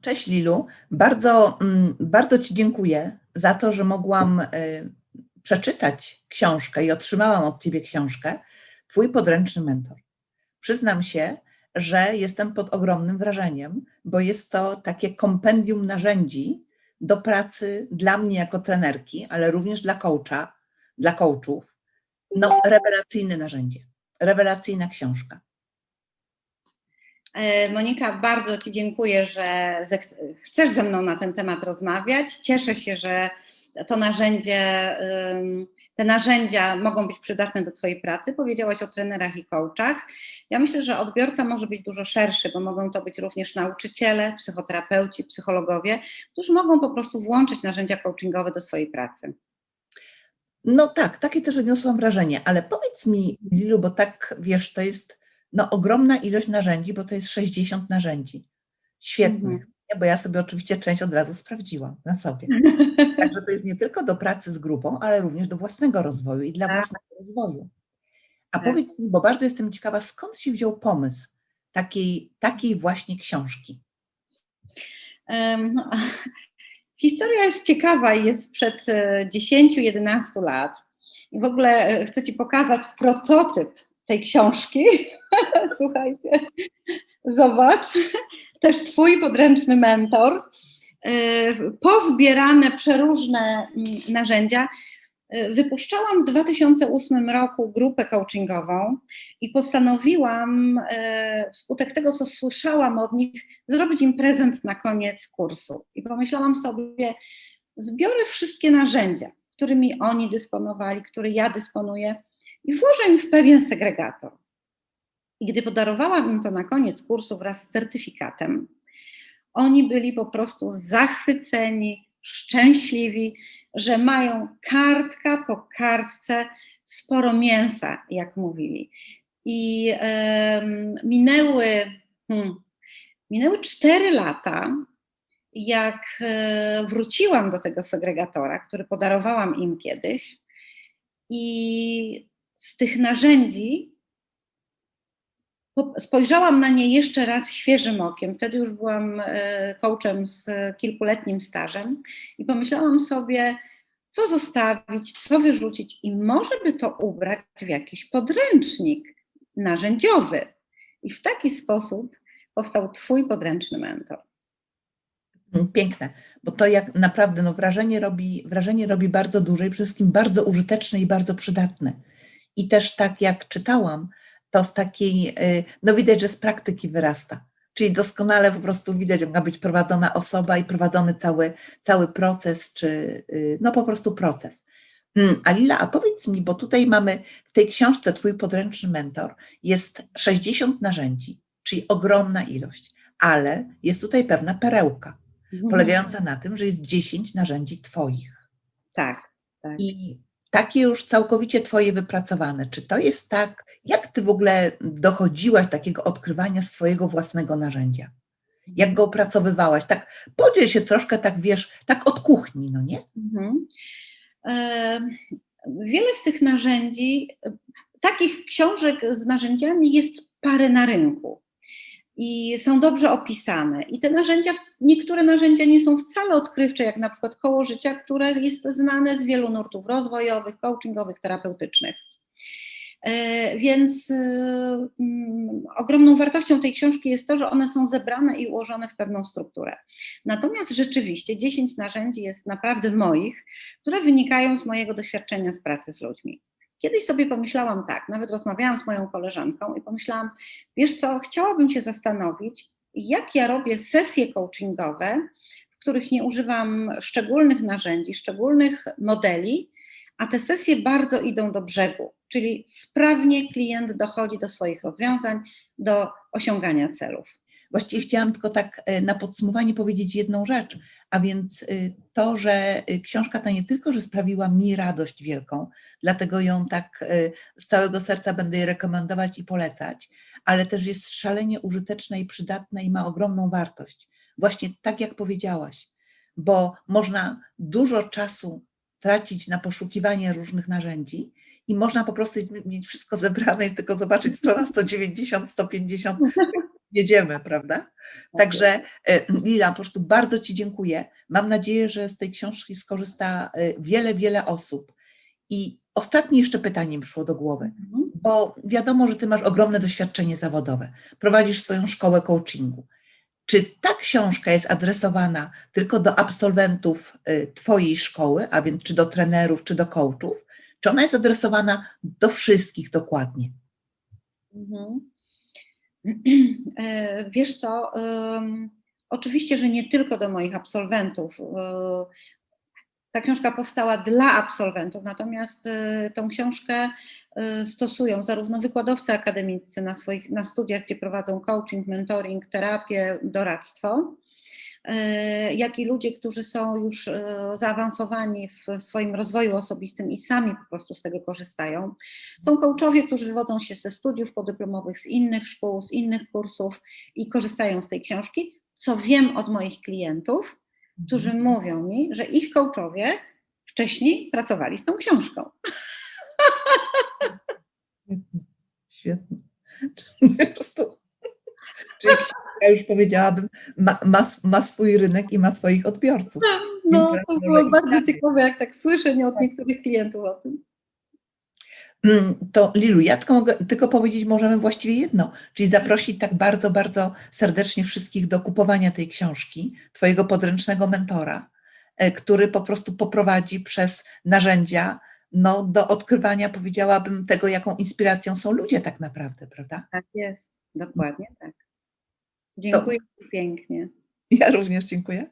Cześć Lilu, bardzo, mm, bardzo Ci dziękuję za to, że mogłam y, przeczytać książkę i otrzymałam od Ciebie książkę, Twój podręczny mentor. Przyznam się, że jestem pod ogromnym wrażeniem, bo jest to takie kompendium narzędzi do pracy dla mnie jako trenerki, ale również dla coacha, dla coachów. No, rewelacyjne narzędzie, rewelacyjna książka. E, Monika, bardzo Ci dziękuję, że chcesz ze mną na ten temat rozmawiać. Cieszę się, że to narzędzie, te narzędzia mogą być przydatne do Twojej pracy. Powiedziałaś o trenerach i coachach. Ja myślę, że odbiorca może być dużo szerszy, bo mogą to być również nauczyciele, psychoterapeuci, psychologowie, którzy mogą po prostu włączyć narzędzia coachingowe do swojej pracy. No tak, takie też odniosłam wrażenie, ale powiedz mi, Lilu, bo tak wiesz, to jest no, ogromna ilość narzędzi, bo to jest 60 narzędzi. Świetnych. Mhm. Bo ja sobie oczywiście część od razu sprawdziłam na sobie. Także to jest nie tylko do pracy z grupą, ale również do własnego rozwoju i dla tak. własnego rozwoju. A tak. powiedz mi, bo bardzo jestem ciekawa, skąd się wziął pomysł takiej, takiej właśnie książki? Um, historia jest ciekawa i jest przed 10-11 e, lat. I w ogóle e, chcę Ci pokazać prototyp tej książki. Słuchajcie, zobacz. Też Twój podręczny mentor. Y, pozbierane przeróżne mm, narzędzia. Y, wypuszczałam w 2008 roku grupę coachingową i postanowiłam, y, wskutek tego, co słyszałam od nich, zrobić im prezent na koniec kursu. I pomyślałam sobie, zbiorę wszystkie narzędzia, którymi oni dysponowali, które ja dysponuję, i włożę im w pewien segregator. I gdy podarowałam im to na koniec kursu wraz z certyfikatem, oni byli po prostu zachwyceni, szczęśliwi, że mają kartka po kartce sporo mięsa, jak mówili. I minęły, hmm, minęły cztery lata, jak e, wróciłam do tego segregatora, który podarowałam im kiedyś, i z tych narzędzi spojrzałam na nie jeszcze raz świeżym okiem. Wtedy już byłam e, coachem z kilkuletnim stażem i pomyślałam sobie, co zostawić, co wyrzucić i może by to ubrać w jakiś podręcznik narzędziowy. I w taki sposób powstał Twój podręczny mentor. Piękne, bo to jak naprawdę no, wrażenie, robi, wrażenie robi bardzo duże i przede wszystkim bardzo użyteczne i bardzo przydatne. I też tak jak czytałam, to z takiej, y, no widać, że z praktyki wyrasta. Czyli doskonale po prostu widać, jak ma być prowadzona osoba i prowadzony cały, cały proces, czy y, no po prostu proces. Hmm, a Lila, a powiedz mi, bo tutaj mamy w tej książce Twój podręczny mentor jest 60 narzędzi, czyli ogromna ilość, ale jest tutaj pewna perełka, mhm. polegająca na tym, że jest 10 narzędzi Twoich. Tak, tak. I takie już całkowicie Twoje wypracowane. Czy to jest tak, jak Ty w ogóle dochodziłaś takiego odkrywania swojego własnego narzędzia? Jak go opracowywałaś? Tak, podziel się troszkę, tak wiesz, tak od kuchni, no nie? Mhm. E, wiele z tych narzędzi, takich książek z narzędziami jest parę na rynku i są dobrze opisane. I te narzędzia, niektóre narzędzia nie są wcale odkrywcze, jak na przykład koło życia, które jest znane z wielu nurtów rozwojowych, coachingowych, terapeutycznych. E, więc y, ogromną wartością tej książki jest to, że one są zebrane i ułożone w pewną strukturę. Natomiast rzeczywiście 10 narzędzi jest naprawdę moich, które wynikają z mojego doświadczenia z pracy z ludźmi. Kiedyś sobie pomyślałam tak, nawet rozmawiałam z moją koleżanką i pomyślałam, wiesz co, chciałabym się zastanowić, jak ja robię sesje coachingowe, w których nie używam szczególnych narzędzi, szczególnych modeli, a te sesje bardzo idą do brzegu, czyli sprawnie klient dochodzi do swoich rozwiązań, do osiągania celów. Właściwie chciałam tylko tak e, na podsumowanie powiedzieć jedną rzecz, a więc e, to, że e, książka ta nie tylko, że sprawiła mi radość wielką, dlatego ją tak z całego serca będę jej rekomendować i polecać, ale też jest szalenie użyteczna i przydatna i ma ogromną wartość. Właśnie tak jak powiedziałaś, bo można dużo czasu tracić na poszukiwanie różnych narzędzi i można po prostu mieć wszystko zebrane i tylko zobaczyć strona 190, 150 jedziemy, prawda? Także e, Lila, po prostu bardzo Ci dziękuję. Mam nadzieję, że z tej książki skorzysta e, wiele, wiele osób. I ostatnie jeszcze pytanie mi przyszło do głowy, Mhm. bo wiadomo, że Ty masz ogromne doświadczenie zawodowe. Prowadzisz swoją szkołę coachingu. Czy ta książka jest adresowana tylko do absolwentów e, Twojej szkoły, a więc czy do trenerów, czy do coachów? Czy ona jest adresowana do wszystkich dokładnie? Mhm. E, Wiesz co, oczywiście, że nie tylko do moich absolwentów. Ta książka powstała dla absolwentów, natomiast y, tą książkę y, stosują zarówno wykładowcy akademicy na swoich na studiach, gdzie prowadzą coaching, mentoring, terapię, doradztwo, y, jak i ludzie, którzy są już zaawansowani w swoim rozwoju osobistym i sami po prostu z tego korzystają. Są coachowie, którzy wywodzą się ze studiów podyplomowych, z innych szkół, z innych kursów i korzystają z tej książki. Co wiem od moich klientów, którzy mówią mi, że ich coachowie wcześniej pracowali z tą książką. Świetnie, świetnie. Po prostu, czyli książka, już powiedziałabym, ma, ma, ma swój rynek i ma swoich odbiorców. No, to może było bardzo tak. ciekawe, jak tak słyszę nie od niektórych klientów o tym. Mm, To Lilu, ja tylko mogę tylko powiedzieć możemy właściwie jedno, czyli zaprosić tak bardzo, bardzo serdecznie wszystkich do kupowania tej książki, Twojego podręcznego mentora, e, który po prostu poprowadzi przez narzędzia no, do odkrywania, powiedziałabym, tego, jaką inspiracją są ludzie tak naprawdę, prawda? Tak jest, dokładnie tak. Dziękuję Ci pięknie. Ja również dziękuję.